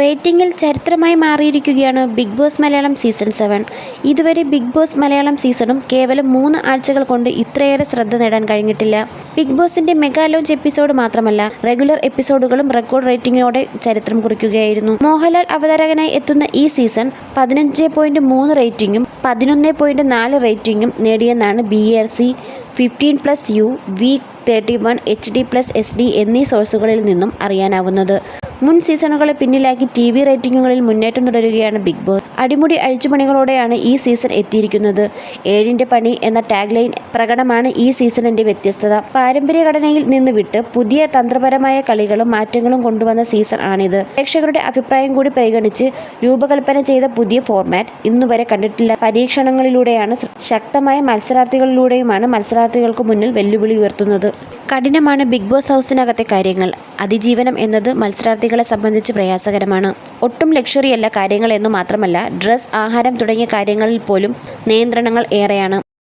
റേറ്റിംഗിൽ ചരിത്രമായി മാറിയിരിക്കുകയാണ് Big Boss Malayalam season seven. ഇതുവരെ ബിഗ് ബോസ് മലയാളം സീസണും കേവലം മൂന്ന് ആഴ്ചകൾ കൊണ്ട് ഇത്രയേറെ ശ്രദ്ധ നേടാൻ കഴിഞ്ഞിട്ടില്ല. ബിഗ് ബോസിന്റെ മെഗാ ലോഞ്ച് എപ്പിസോഡ് മാത്രമല്ല റെഗുലർ എപ്പിസോഡുകളും റെക്കോർഡ് റേറ്റിംഗോടെ ചരിത്രം കുറിക്കുകയായിരുന്നു. മോഹൻലാൽ അവതാരകനായി എത്തുന്ന ഈ സീസൺ പതിനഞ്ച് പോയിന്റ് മൂന്ന് റേറ്റിംഗും പതിനൊന്ന് പോയിന്റ് നാല് റേറ്റിംഗും നേടിയെന്നാണ് B R C. Fifteen plus U week thirty one H D plus S D എന്നീ സോഴ്സുകളിൽ നിന്നും അറിയാനാവുന്നത്. മുൻ സീസണുകളെ പിന്നിലാക്കി ടി വി റേറ്റിംഗുകളിൽ മുന്നേറ്റം തുടരുകയാണ് ബിഗ് ബോസ്. അടിമുടി അഴിച്ചുപണികളോടെയാണ് ഈ സീസൺ എത്തിയിരിക്കുന്നത്. ഏഴിന്റെ പണി എന്ന ടാഗ് ലൈൻ പ്രകടമാണ് ഈ സീസണിന്റെ വ്യത്യസ്തത. പാരമ്പര്യ ഘടനയിൽ നിന്ന് വിട്ട് പുതിയ തന്ത്രപരമായ കളികളും മാറ്റങ്ങളും കൊണ്ടുവന്ന സീസൺ ആണിത്. പ്രേക്ഷകരുടെ അഭിപ്രായം കൂടി പരിഗണിച്ച് രൂപകൽപ്പന ചെയ്ത പുതിയ ഫോർമാറ്റ് ഇന്നുവരെ കണ്ടിട്ടില്ല. പരീക്ഷണങ്ങളിലൂടെയാണ് ശക്തമായ മത്സരാർത്ഥികളിലൂടെയുമാണ് മത്സരാർത്ഥികൾക്ക് മുന്നിൽ വെല്ലുവിളി ഉയർത്തുന്നത്. കഠിനമാണ് ബിഗ് ബോസ് ഹൗസിനകത്തെ കാര്യങ്ങൾ. അതിജീവനം എന്നത് മത്സരാർത്ഥികളെ സംബന്ധിച്ച് പ്രയാസകരമാണ്. ഒട്ടും ലക്ഷറിയല്ല കാര്യങ്ങൾ എന്നു മാത്രമല്ല ഡ്രസ് ആഹാരം തുടങ്ങിയ കാര്യങ്ങളിൽ പോലും നിയന്ത്രണങ്ങൾ ഏറെയാണ്.